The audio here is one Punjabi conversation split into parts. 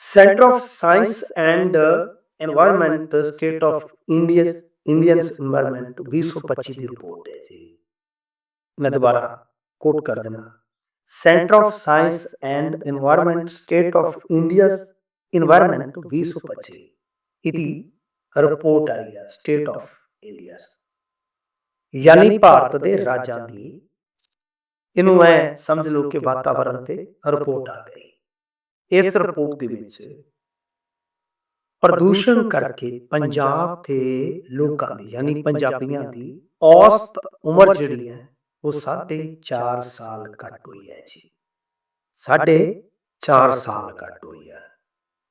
Center of Science and Environment State of India Indians environment 2025 ਦੀ ਰਿਪੋਰਟ ਹੈ ਜੀ ਮੈਂ ਦੁਬਾਰਾ ਕੋਟ ਕਰ ਦਿੰਦਾ centre of science and environment state of India's environment 2025 ਇਤੀ ਰਿਪੋਰਟ ਆਈ ਹੈ ਸਟੇਟ ਆਫ ਇੰਡੀਆਸ ਯਾਨੀ ਭਾਰਤ ਦੇ ਰਾਜਾਂ ਦੀ ਇਹਨੂੰ ਐ ਸਮਝ ਲਓ ਕਿ ਵਾਤਾਵਰਣ ਤੇ ਰਿਪੋਰਟ ਆ ਗਈ ਇਸ ਰਿਪੋਰਟ ਦੇ ਵਿੱਚ ਪ੍ਰਦੂਸ਼ਣ ਕਰਕੇ ਪੰਜਾਬ ਦੇ ਲੋਕਾਂ ਦੀ ਯਾਨੀ ਪੰਜਾਬੀਆਂ ਦੀ ਔਸਤ ਉਮਰ ਜਿਹੜੀ ਹੈ ਉਹ 4.5 ਸਾਲ ਘੱਟ ਹੋਈ ਹੈ ਜੀ। 4.5 ਸਾਲ ਘੱਟ ਹੋਈ ਹੈ।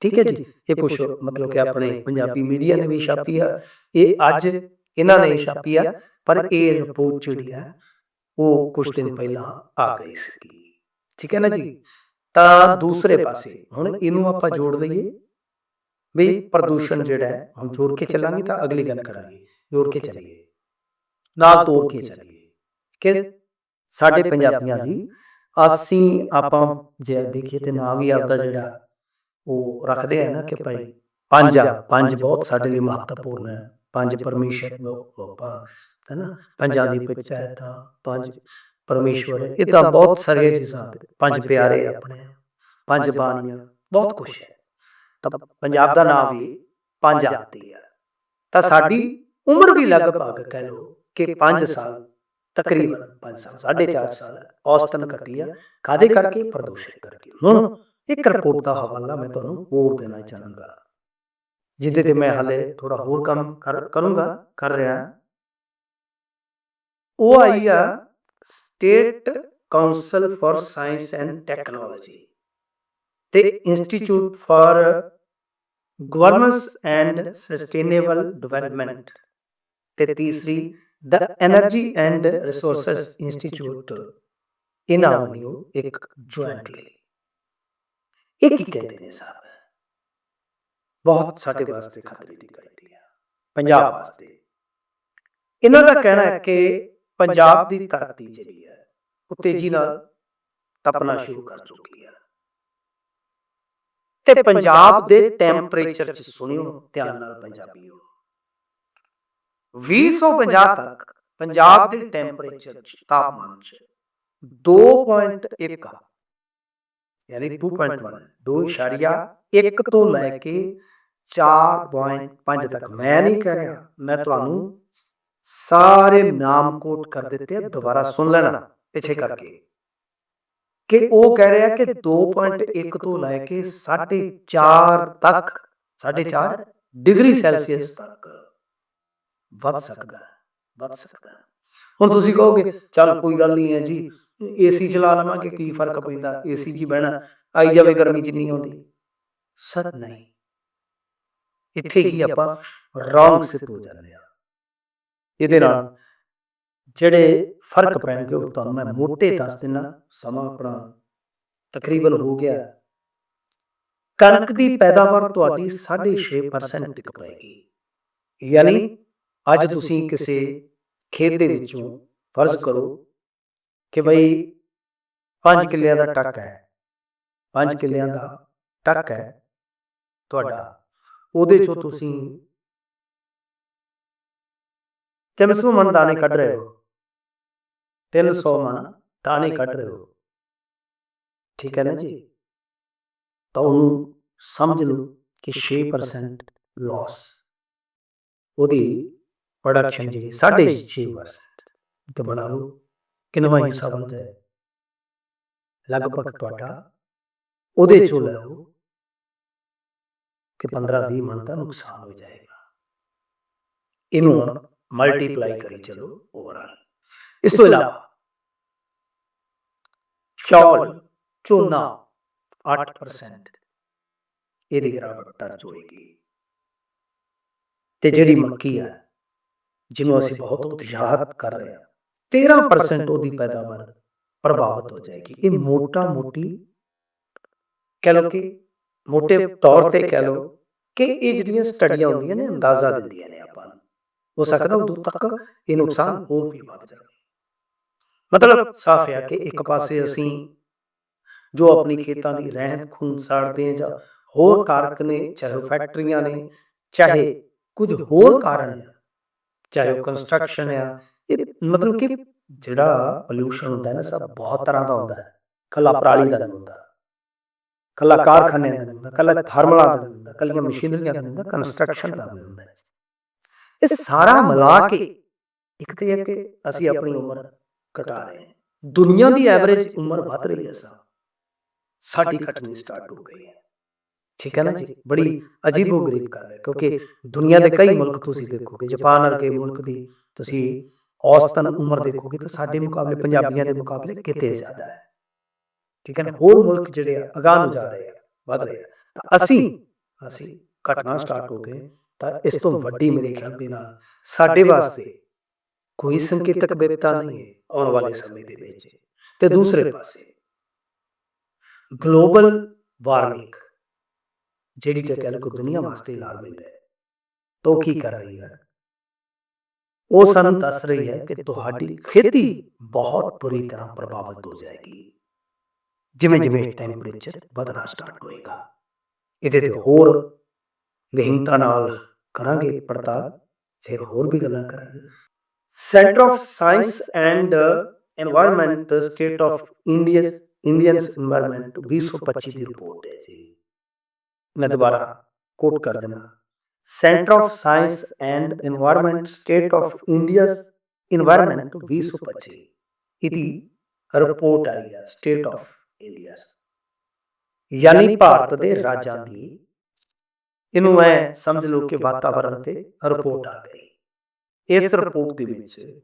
ਠੀਕ ਹੈ ਜੀ? ਇਹ ਕੁਝ ਮਤਲਬ ਕਿ ਆਪਣੇ ਪੰਜਾਬੀ ਮੀਡੀਆ ਨੇ ਵੀ ਛਾਪੀ ਆ ਇਹ ਅੱਜ ਇਹਨਾਂ ਨੇ ਛਾਪੀ ਆ ਪਰ ਇਹ ਰਿਪੋਰਟ ਜਿਹੜੀ ਹੈ ਉਹ ਕੁਝ ਦਿਨ ਪਹਿਲਾਂ ਆ ਗਈ ਸੀ ਠੀਕ ਹੈ ਨਾ ਜੀ? ਤਾਂ ਦੂਸਰੇ ਪਾਸੇ। ਹੁਣ ਇਹਨੂੰ ਆਪਾਂ ਜੋੜ ਲਈਏ ਵੀ ਪ੍ਰਦੂਸ਼ਣ ਜਿਹੜਾ ਹੈ ਹੁਣ ਜੋੜ ਕੇ ਚੱਲਾਂਗੇ ਤਾਂ ਅਗਲੀ ਗੱਲ ਕਰਾਂਗੇ। ਜੋੜ ਕੇ ਚੱਲੀਏ। ਨਾਲ ਤੋੜ ਕੇ ਚੱਲੀਏ। ਕਿ ਸਾਡੇ ਪੰਜਾਬੀਆਂ ਦੀ ਅਸੀਂ ਆਪਾਂ ਜੇ ਦੇਖੀਏ ਤੇ ਨਾਂ ਵੀ ਆਪਦਾ ਜਿਹੜਾ ਉਹ ਰੱਖਦੇ ਆ ਨਾ ਕਿ ਭਾਈ ਪੰਜ ਆ ਪੰਜ ਬਹੁਤ ਸਾਡੇ ਲਈ ਮਹੱਤਵਪੂਰਨ ਹੈ। ਪੰਜ ਪਰਮੇਸ਼ਰ ਹੈ ਨਾ। ਪੰਜਾਂ ਦੀ ਪੰਚਾਇਤ ਪੰਜ ਪਰਮੇਸ਼ਵਰ ਹੈ। ਇਹ ਤਾਂ ਬਹੁਤ ਸਾਰੇ ਚੀਜ਼ਾਂ ਪੰਜ ਪਿਆਰੇ ਆਪਣੇ ਪੰਜ ਬਾਣੀਆਂ ਬਹੁਤ ਕੁਝ ਹੈ। ਤਾਂ ਪੰਜਾਬ ਦਾ ਨਾਮ ਵੀ ਪੰਜ ਆਤੀ ਹੈ। ਤਾਂ ਸਾਡੀ ਉਮਰ ਵੀ ਲਗਭਗ ਕਹਿ ਲਓ ਕਿ 5 ਸਾਲ ਤਕਰੀਬਨ 5 ਸਾਲ 4.5 ਸਾਲ। ਔਸਤਨ ਘਟੀ ਆ। ਕਾਦੇ ਕਰਕੇ ਪ੍ਰਦੂਸ਼ਣ ਕਰਕੇ? ਹੁਣ ਇੱਕ ਰਿਪੋਰਟ ਦਾ ਹਵਾਲਾ ਮੈਂ ਤੁਹਾਨੂੰ ਹੋਰ ਦੇਣਾ ਚਾਹਾਂਗਾ। ਜਿਹਦੇ ਤੇ ਮੈਂ ਹਾਲੇ ਥੋੜਾ ਹੋਰ ਕੰਮ ਕਰ- ਕਰੂੰਗਾ ਕਰ ਰਿਹਾ। ਉਹ ਆਈ ਆ state council for science and technology ਤੇ institute for governance and sustainable development ਤੇ ਤੀਸਰੀ the energy and resources institute ਇਹਨਾਂ ਨੂੰ ਇੱਕ ਜੁਆਇੰਟਲੀ ਇਹ ਕੀ ਕਹਿੰਦੇ ਨੇ ਸਾਹਿਬ ਬਹੁਤ ਸਾਡੇ ਵਾਸਤੇ ਖਤਰੇ ਦੀ ਗੱਲ ਹੈ ਪੰਜਾਬ ਵਾਸਤੇ ਇਹਨਾਂ ਦਾ ਕਹਿਣਾ ਹੈ ਕਿ ਪੰਜਾਬ ਦੀ ਧਰਤੀ ਜਿਹੜੀ ਹੈ ਉਹ ਤੇਜ਼ੀ ਨਾਲ ਤਪਣਾ ਸ਼ੁਰੂ ਕਰ ਚੁੱਕੀ ਹੈ। ਤੇ ਪੰਜਾਬ ਦੇ ਟੈਂਪਰੇਚਰ ਚ ਸੁਣਿਓ ਧਿਆਨ ਨਾਲ ਪੰਜਾਬੀਓ 250 ਤੱਕ ਪੰਜਾਬ ਦੇ ਟੈਂਪਰੇਚਰ ਚ ਤਾਪਮਾਨ ਚ 2.1 ਯਾਨੀ 2.1 2.1 ਤੋਂ ਲੈ ਕੇ 4.5 ਤੱਕ। ਮੈਂ ਨਹੀਂ ਕਹਿ ਰਿਹਾ ਮੈਂ ਤੁਹਾਨੂੰ ਸਾਰੇ ਨਾਮ ਕੋਟ ਕਰ ਦਿੱਤੇ ਆ ਦੁਬਾਰਾ ਸੁਣ ਲੈਣਾ ਪਿੱਛੇ ਕਰਕੇ। ਕਿ ਉਹ ਕਹਿ ਰਿਹਾ ਕਿ 2.1 ਤੋਂ ਲੈ ਕੇ 4.5 ਤੱਕ 4.5 ਡਿਗਰੀ ਸੈਲਸੀਅਸ ਤੱਕ ਵੱਧ ਸਕਦਾ ਹੈ ਵੱਧ ਸਕਦਾ ਹੈ। ਹੁਣ ਤੁਸੀਂ ਕਹੋਗੇ ਚੱਲ ਕੋਈ ਗੱਲ ਨਹੀਂ ਹੈ ਜੀ ਏਸੀ ਚਲਾ ਲਵਾਂਗੇ ਕੀ ਫ਼ਰਕ ਪੈਂਦਾ ਏਸੀ ਹੀ ਬਹਿਣਾ ਆਈ ਜਾਵੇ ਗਰਮੀ ਚ ਨਹੀਂ ਆਉਂਦੀ। ਸਰ ਨਹੀਂ ਇੱਥੇ ਹੀ ਆਪਾਂ ਰੌਂਗ ਸਿੱਧ ਹੋ ਜਾਂਦੇ ਆ ਇਹਦੇ ਨਾਲ ਜਿਹੜੇ ਫ਼ਰਕ ਪੈਣਗੇ ਉਹ ਤੁਹਾਨੂੰ ਮੈਂ ਮੋٹے ਦੱਸ ਦਿਨਾ ਸਮਾਂ ਆਪਣਾ ਤਕਰੀਬਨ ਹੋ ਗਿਆ। ਕਣਕ ਦੀ ਪੈਦਾਵਾਰ ਤੁਹਾਡੀ 6.5% ਟਿਕ ਪਏਗੀ। ਯਾਨੀ ਅੱਜ ਤੁਸੀਂ ਕਿਸੇ ਖੇਤ ਦੇ ਵਿੱਚੋਂ ਫਰਜ਼ ਕਰੋ ਕਿ ਬਈ 5 ਕਿੱਲਿਆਂ ਦਾ ਟੱਕ ਹੈ। 5 ਕਿੱਲਿਆਂ ਦਾ ਟੱਕ ਹੈ ਤੁਹਾਡਾ। ਉਹਦੇ ਚੋਂ ਤੁਸੀਂ 300 ਮਣ ਦਾਣੇ ਕੱਢ ਰਹੇ ਹੋ। 300 ਮਣ ਦਾਣੇ ਕੱਢ ਰਹੇ ਹੋ। ਠੀਕ ਹੈ ਨਾ ਜੀ? ਤਾਂ ਉਹਨੂੰ ਸਮਝ ਲਓ ਕਿ 6% ਲਾਸ ਉਹਦੀ ਪ੍ਰੋਡਕਸ਼ਨ ਜਿਹੜੀ 6.5% ਤੇ ਬਣਾ ਲਓ। ਕਿੰਨਾ ਹਿੱਸਾ ਬਣਦਾ ਹੈ। ਲਗਭਗ ਤੁਹਾਡਾ ਉਹਦੇ ਚੋਂ ਲੈ ਲਓ ਕਿ 15-20 ਮਣ ਦਾ ਨੁਕਸਾਨ ਹੋ ਜਾਏਗਾ। ਇਹਨੂੰ ਮਲਟੀਪਲਾਈ ਕਰੀ ਚਲੋ ਓਵਰਆਲ ਇਸ ਤੋਂ ਇਲਾਵਾ ਚੌਲ ਝੋਨਾ 8% ਇਹਦੀ ਗਿਰਾਵਟ ਦਰਜ ਹੋਏਗੀ। ਤੇ ਜਿਹੜੀ ਮੱਕੀ ਹੈ ਜਿਹਨੂੰ ਅਸੀਂ ਬਹੁਤ ਉਤਸ਼ਾਹਤ ਕਰ ਰਹੇ ਹਾਂ 13% ਉਹਦੀ ਪੈਦਾਵਾਰ ਪ੍ਰਭਾਵਿਤ ਹੋ ਜਾਏਗੀ। ਇਹ ਮੋਟਾ ਮੋਟੀ ਕਹਿ ਲਓ ਕਿ ਮੋٹے ਤੌਰ ਤੇ ਕਹਿ ਲਓ ਕਿ ਇਹ ਜਿਹੜੀਆਂ ਸਟੱਡੀਆਂ ਹੁੰਦੀਆਂ ਨੇ ਅੰਦਾਜ਼ਾ ਦਿੰਦੀਆਂ ਨੂੰ। ਹੋ ਸਕਦਾ ਉਦੋਂ ਤੱਕ ਇਹ ਨੁਕਸਾਨ ਹੋਰ ਵੀ ਵੱਧ ਜਾਵੇ ਮਤਲਬ ਸਾਫ਼ ਹੈ ਕਿ ਇੱਕ ਪਾਸੇ ਅਸੀਂ ਜੋ ਆਪਣੀ ਖੇਤਾਂ ਦੀ ਰਹਿੰਦ ਖੂੰਦ ਸਾੜਦੇ ਹਾਂ ਜਾਂ ਹੋਰ ਕਾਰਕ ਨੇ ਚਾਹੇ ਫੈਕਟਰੀਆਂ ਨੇ ਚਾਹੇ ਕੁਝ ਹੋਰ ਕਾਰਨ ਚਾਹੇ ਉਹ ਕੰਸਟਰਕਸ਼ਨ ਆ ਇਹ ਮਤਲਬ ਕਿ ਜਿਹੜਾ ਪੋਲੂਸ਼ਨ ਹੁੰਦਾ ਹੈ ਨਾ ਸਭ ਬਹੁਤ ਤਰ੍ਹਾਂ ਦਾ ਹੁੰਦਾ ਹੈ। ਕੱਲਾ ਪਰਾਲੀ ਦਾ ਨਹੀਂ ਹੁੰਦਾ। ਕੱਲਾ ਕਾਰਖਾਨਿਆਂ ਦਾ ਨਹੀਂ ਹੁੰਦਾ ਕੱਲਾ ਥਰਮਲਾਂ ਦਾ ਨਹੀਂ ਹੁੰਦਾ ਕੱਲੀਆਂ ਮਸ਼ੀਨਰੀਆਂ ਦਾ ਨਹੀਂ ਹੁੰਦਾ ਕੰਸਟਰਕਸ਼ਨ ਦਾ ਵੀ ਹੁੰਦਾ ਹੈ। ਇਹ ਸਾਰਾ ਮਿਲਾ ਕੇ ਇੱਕ ਤੇ ਇਹ ਕਿ ਅਸੀਂ ਆਪਣੀ ਉਮਰ ਘਟਾ ਰਹੇ ਹਾਂ। ਦੁਨੀਆ ਦੀ ਐਵਰੇਜ ਉਮਰ ਵਧ ਰਹੀ ਹੈ ਸਾ ਸਾਡੀ ਘਟਣੀ ਸਟਾਰਟ ਹੋ ਗਈ ਹੈ। ਠੀਕ ਹੈ ਨਾ ਜੀ? ਬੜੀ ਅਜੀਬੋ ਗਰੀਬ ਗੱਲ ਹੈ। ਕਿਉਂਕਿ ਦੁਨੀਆ ਦੇ ਕਈ ਮੁਲਕ ਤੁਸੀਂ ਦੇਖੋਗੇ ਜਾਪਾਨ ਵਰਗੇ ਮੁਲਕ ਦੀ ਤੁਸੀਂ ਔਸਤਨ ਉਮਰ ਦੇਖੋਗੇ ਤਾਂ ਸਾਡੇ ਮੁਕਾਬਲੇ ਪੰਜਾਬੀਆਂ ਦੇ ਮੁਕਾਬਲੇ ਕਿਤੇ ਜ਼ਿਆਦਾ ਹੈ। ਠੀਕ ਹੈ ਨਾ? ਹੋਰ ਮੁਲਕ ਜਿਹੜੇ ਆ ਅਗਾਂਹ ਨੂੰ ਜਾ ਰਹੇ ਆ ਵਧ ਰਹੇ ਆ ਤਾਂ ਅਸੀਂ ਅਸੀਂ ਘਟਨਾ ਸਟਾਰਟ ਹੋ ਗਏ ਤਾਂ ਇਸ ਤੋਂ ਵੱਡੀ ਮੇਰੇ ਖਿਆਲ ਦੇ ਨਾਲ ਸਾਡੇ ਵਾਸਤੇ ਕੋਈ ਸੰਕੇਤਕ ਬਿਪਤਾ ਨਹੀਂ ਹੈ ਆਉਣ ਵਾਲੇ ਸਮੇਂ ਦੇ ਵਿੱਚ ਤੇ ਦੂਸਰੇ ਪਾਸੇ ਗਲੋਬਲ ਵਾਰਮਿੰਗ ਜਿਹੜੀ ਕਿ ਕਹਿ ਲਓ ਦੁਨੀਆ ਵਾਸਤੇ ਲਾਜ਼ਮੀ ਹੈ। ਤੋ ਕੀ ਕਰ ਰਹੀ ਹੈ? ਉਹ ਸਾਨੂੰ ਦੱਸ ਰਹੀ ਹੈ ਕਿ ਤੁਹਾਡੀ ਖੇਤੀ ਬਹੁਤ ਬੁਰੀ ਤਰ੍ਹਾਂ ਪ੍ਰਭਾਵਿਤ ਹੋ ਜਾਏਗੀ। ਜਿਵੇਂ ਜਿਵੇਂ ਟੈਂਪਰੇਚਰ ਵਧਣਾ ਸਟਾਰਟ ਹੋਏਗਾ। ਇਹਦੇ ਤੇ ਹੋਰ ਗਹਿਨਤਾ ਨਾਲ ਕਰਾਂਗੇ ਪੜਤਾਲ ਫਿਰ ਹੋਰ ਵੀ ਗੱਲਾਂ ਕਰਾਂਗੇ। Centre of science and environment state of India Indians environment 2025 ਦੀ ਰਿਪੋਰਟ ਹੈ ਜੀ ਮੈਂ ਦੁਬਾਰਾ ਕੋਟ ਕਰ ਦਿੰਦਾ centre of science and environment state of India's environment 2025 ਇਹਦੀ ਰਿਪੋਰਟ ਆਈ ਹੈ ਸਟੇਟ ਆਫ ਇੰਡੀਆਸ ਯਾਨੀ ਭਾਰਤ ਦੇ ਰਾਜਾਂ ਦੀ ਇਹਨੂੰ ਐ ਸਮਝ ਲਓ ਕਿ ਵਾਤਾਵਰਣ ਤੇ ਰਿਪੋਰਟ ਆ ਗਈ। ਇਸ ਰਿਪੋਰਟ ਦੇ ਵਿੱਚ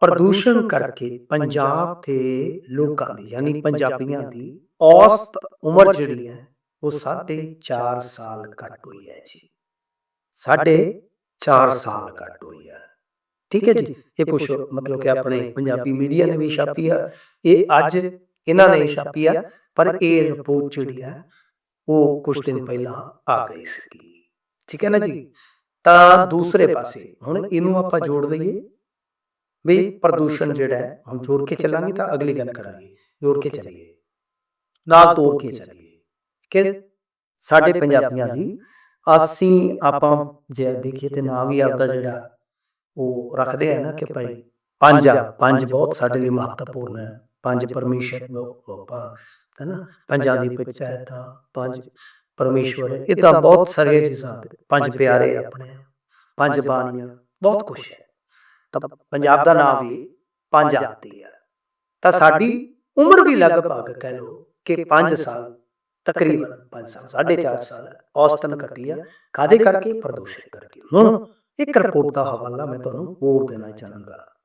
ਪ੍ਰਦੂਸ਼ਣ ਕਰਕੇ ਪੰਜਾਬ ਦੇ ਲੋਕਾਂ ਦੀ ਯਾਨੀ ਪੰਜਾਬੀਆਂ ਦੀ ਔਸਤ ਉਮਰ ਜਿਹੜੀ ਹੈ ਉਹ 4.5 ਸਾਲ ਘੱਟ ਹੋਈ ਹੈ ਜੀ। 4.5 ਸਾਲ ਘੱਟ ਹੋਈ ਹੈ। ਠੀਕ ਹੈ ਜੀ? ਇਹ ਕੁਛ ਮਤਲਬ ਕਿ ਆਪਣੇ ਪੰਜਾਬੀ ਮੀਡੀਆ ਨੇ ਵੀ ਛਾਪੀ ਆ ਇਹ ਅੱਜ ਇਹਨਾਂ ਨੇ ਛਾਪੀ ਆ ਪਰ ਇਹ ਰਿਪੋਰਟ ਜਿਹੜੀ ਹੈ ਉਹ ਕੁਝ ਦਿਨ ਪਹਿਲਾਂ ਆ ਗਈ ਸੀ ਠੀਕ ਹੈ ਨਾ ਜੀ? ਤਾਂ ਦੂਸਰੇ ਪਾਸੇ ਹੁਣ ਇਹਨੂੰ ਆਪਾਂ ਜੋੜ ਲਈਏ। ਵੀ ਪ੍ਰਦੂਸ਼ਣ ਜਿਹੜਾ ਹੈ ਹੁਣ ਜੋੜ ਕੇ ਚੱਲਾਂਗੇ ਤਾਂ ਅਗਲੀ ਗੱਲ ਕਰਾਂਗੇ। ਜੋੜ ਕੇ ਚੱਲੀਏ। ਨਾਲ ਤੋੜ ਕੇ ਚੱਲੀਏ। ਕਿ ਸਾਡੇ ਪੰਜਾਬੀਆਂ ਦੀ ਅਸੀਂ ਆਪਾਂ ਜੇ ਦੇਖੀਏ ਤੇ ਨਾਂ ਵੀ ਆਪਦਾ ਜਿਹੜਾ ਉਹ ਰੱਖਦੇ ਆ ਨਾ ਕਿ ਭਾਈ ਪੰਜ ਆ ਪੰਜ ਬਹੁਤ ਸਾਡੇ ਲਈ ਮਹੱਤਵਪੂਰਨ ਹੈ ਪੰਜ ਪਰਮੇਸ਼ਰ ਆਪਾਂ ਹੈ ਨਾ? ਪੰਜਾਂ ਦੀ ਪੰਚਾਇਤ ਪੰਜ ਪਰਮੇਸ਼ਵਰ ਇਹ ਤਾਂ ਬਹੁਤ ਸਾਰੇ ਚੀਜ਼ਾਂ ਪੰਜ ਪਿਆਰੇ ਆਪਣੇ ਪੰਜ ਬਾਣੀਆਂ ਬਹੁਤ ਕੁਝ ਹੈ। ਤਾਂ ਪੰਜਾਬ ਦਾ ਨਾਮ ਵੀ ਪੰਜ ਆਤੀ ਹੈ। ਤਾਂ ਸਾਡੀ ਉਮਰ ਵੀ ਲਗਭਗ ਕਹਿ ਲਓ ਕਿ 5 ਸਾਲ ਤਕਰੀਬਨ 5 ਸਾਲ 4.5 ਸਾਲ ਔਸਤਨ ਘਟੀ ਆ। ਕਾਦੇ ਕਰਕੇ ਪ੍ਰਦੂਸ਼ਣ ਕਰਕੇ ਹੁਣ ਇੱਕ ਰਿਪੋਰਟ ਦਾ ਹਵਾਲਾ ਮੈਂ ਤੁਹਾਨੂੰ ਹੋਰ ਦੇਣਾ ਚਾਹਾਂਗਾ।